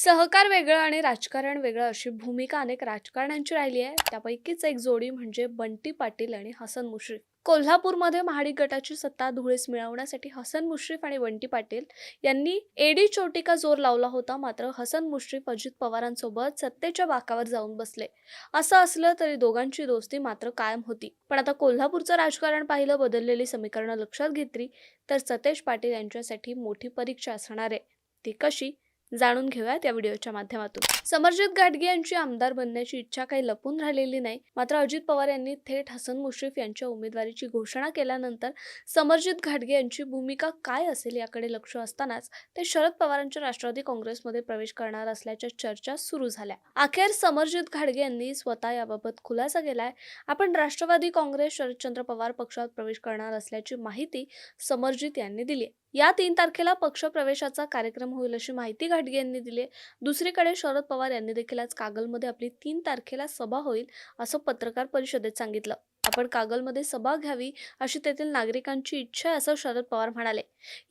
सहकार वेगळं आणि राजकारण वेगळं अशी भूमिका अनेक राजकारण्यांची राहिली आहे. त्यापैकीच एक जोडी म्हणजे बंटी पाटील आणि हसन मुश्रीफ. कोल्हापूरमध्ये महाडिक गटाची सत्ता धुळीस मिळवण्यासाठी हसन मुश्रीफ आणि बंटी पाटील यांनी एडी चोटीका जोर लावला होता. मात्र हसन मुश्रीफ अजित पवारांसोबत सत्तेच्या बाकावर जाऊन बसले. असं असलं तरी दोघांची दोस्ती मात्र कायम होती. पण आता कोल्हापूरचं राजकारण पाहिलं बदललेली समीकरणं लक्षात घेतली तर सतेज पाटील यांच्यासाठी मोठी परीक्षा असणार आहे. ती कशी? जाणून घेऊयात या व्हिडिओच्या माध्यमातून. समरजित घाटगे यांची आमदार बनण्याची इच्छा काही लपून राहिलेली नाही. मात्र अजित पवार यांनी थेट हसन मुश्रीफ यांच्या उमेदवारीची घोषणा केल्यानंतर समरजित घाटगे यांची भूमिका काय असेल याकडे लक्ष असतानाच ते शरद पवारांच्या राष्ट्रवादी काँग्रेसमध्ये प्रवेश करणार असल्याच्या चर्चा सुरू झाल्या. अखेर समरजित घाटगे यांनी स्वतः याबाबत खुलासा केलाय. आपण राष्ट्रवादी काँग्रेस शरदचंद्र पवार पक्षात प्रवेश करणार असल्याची माहिती समरजित यांनी दिली आहे. या तीन तारखेला पक्ष प्रवेशाचा कार्यक्रम होईल अशी माहिती घाटगे यांनी दिले. दुसरीकडे शरद पवार यांनी देखील आज कागलमध्ये आपली तीन तारखेला सभा होईल असं पत्रकार परिषदेत सांगितलं. आपण कागलमध्ये सभा घ्यावी अशी तेथील नागरिकांची इच्छा आहे असं शरद पवार म्हणाले.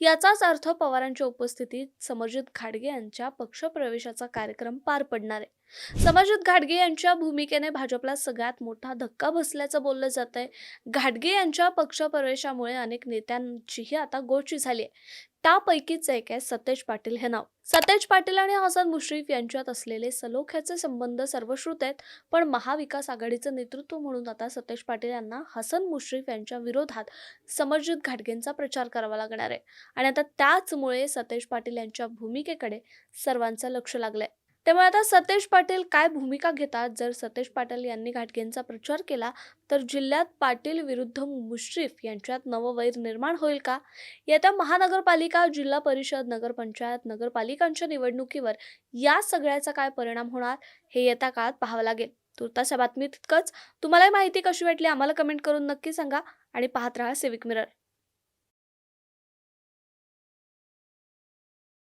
याचाच अर्थ पवारांच्या उपस्थितीत समरजित घाटगे यांच्या पक्षप्रवेशाचा कार्यक्रम पार पडणार आहे. समरजित घाटगे यांच्या भूमिकेने भाजपला सगळ्यात मोठा धक्का बसल्याचं बोललं जात आहे घाटगे यांच्या पक्षप्रवेशामुळे अनेक नेत्यांचीही आता गोची झाली आहे. त्यापैकीच एक आहे सतेज पाटील हे नाव. सतेज पाटील आणि हसन मुश्रीफ यांच्यात असलेले सलोख्याचे संबंध सर्वश्रुत आहेत पण महाविकास आघाडीचं नेतृत्व म्हणून आता सतेज पाटील यांना हसन मुश्रीफ यांच्या विरोधात समरजित घाटगेंचा प्रचार करावा लागणार आहे. आणि आता त्याचमुळे सतेज पाटील यांच्या भूमिकेकडे सर्वांचं लक्ष लागलंय. त्यामुळे आता सतेज पाटील काय भूमिका घेतात? जर सतेज पाटील यांनी घाटगेंचा प्रचार केला तर जिल्ह्यात पाटील विरुद्ध मुश्रीफ यांच्यात नववैर निर्माण होईल का? येत्या महानगरपालिका जिल्हा परिषद नगरपंचायत नगरपालिकांच्या निवडणुकीवर या सगळ्याचा काय परिणाम होणार? हे येत्या काळात पाहावं लागेल. तुर्तास या बातमीत तुम्हालाही तुम्हाला माहिती कशी वाटली? आम्हाला कमेंट करून नक्की सांगा आणि पाहत राहा सिविक मिरर.